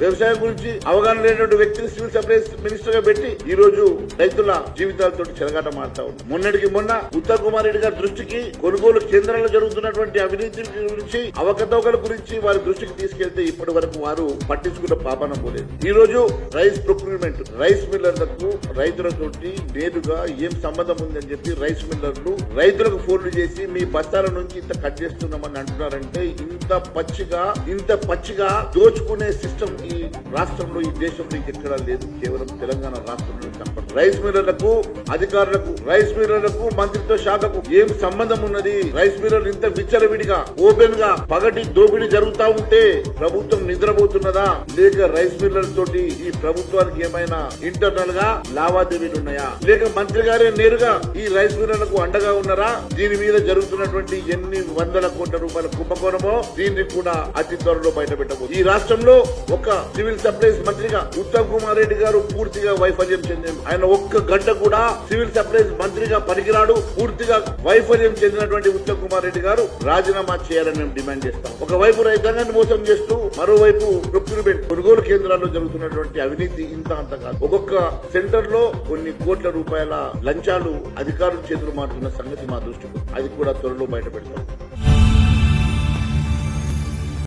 వ్యవసాయం గురించి అవగాహన లేనటువంటి వ్యక్తిని సివిల్ సప్లైస్ మినిస్టర్గా పెట్టి ఈ రోజు రైతుల జీవితాలతో చెలగాట మారుతా ఉంది. మొన్నటికి మొన్న ఉత్తమ్ కుమార్ రెడ్డి గారి దృష్టికి కొనుగోలు కేంద్రాల్లో జరుగుతున్నటువంటి అవినీతి గురించి అవకతవకల గురించి వారి దృష్టికి తీసుకెళ్తే ఇప్పటి వరకు వారు పట్టించుకున్న పాపన పోలేదు. ఈ రోజు రైస్ ప్రొక్యూర్మెంట్ రైస్ మిల్లర్లకు రైతులతోటి నేరుగా ఏం సంబంధం ఉందని చెప్పి రైస్ మిల్లర్లు రైతులకు ఫోన్లు చేసి మీ బస్తాల నుంచి ఇంత కట్ చేస్తున్నామని అంటున్నారంటే ఇంత పచ్చిగా ఇంత పచ్చిగా దోచుకునే సిస్టమ్ రాష్ట్రంలో ఈ దేశంలో ఎక్కడా లేదు. కేవలం తెలంగాణ రాష్ట్రంలో కనపడదు రైస్ మిల్లర్లకు అధికారులకు రైస్ మిల్లర్లకు మంత్రిత్వ శాఖకు ఏం సంబంధం ఉన్నది? రైస్ మిల్లర్ ఇంత విచ్చలవిడిగా ఓపెన్గా పగటి దోపిడీ జరుగుతా ఉంటే ప్రభుత్వం నిద్రపోతున్నదా? లేక రైస్ మిల్లర్ తోటి ఈ ప్రభుత్వానికి ఏమైనా ఇంటర్నల్గా లావాదేవీలు ఉన్నాయా? లేక మంత్రి గారే నేరుగా ఈ రైస్ మిల్లర్లకు అండగా ఉన్నారా? దీని మీద జరుగుతున్నటువంటి ఎన్ని వందల కోట్ల రూపాయల కుంభకోణమో దీన్ని కూడా అతి త్వరలో బయట పెట్టబోతుంది ఈ రాష్ట్రంలో ఒక సివిల్ సప్లైస్ మంత్రిగా ఉత్తమ్ కుమార్ రెడ్డి గారు పూర్తిగా వైఫల్యం చెందారు ఆయన ఒక్క గంట కూడా సివిల్ సప్లైస్ మంత్రిగా పనికిరాడు. పూర్తిగా వైఫల్యం చెందినటువంటి ఉత్తమ్ కుమార్ రెడ్డి గారు రాజీనామా చేయాలని మేము డిమాండ్ చేస్తాం. ఒకవైపు రైతాంగాన్ని మోసం చేస్తూ మరోవైపు ప్రొక్యూర్మెంట్ కొనుగోలు కేంద్రాల్లో జరుగుతున్నటువంటి అవినీతి ఇంత అంత కాదు. ఒక్కొక్క సెంటర్లో కొన్ని కోట్ల రూపాయల లంచాలు అధికారుల చేతులు మారుతున్న సంగతి మా దృష్టికి అది కూడా త్వరలో బయట పెడతాం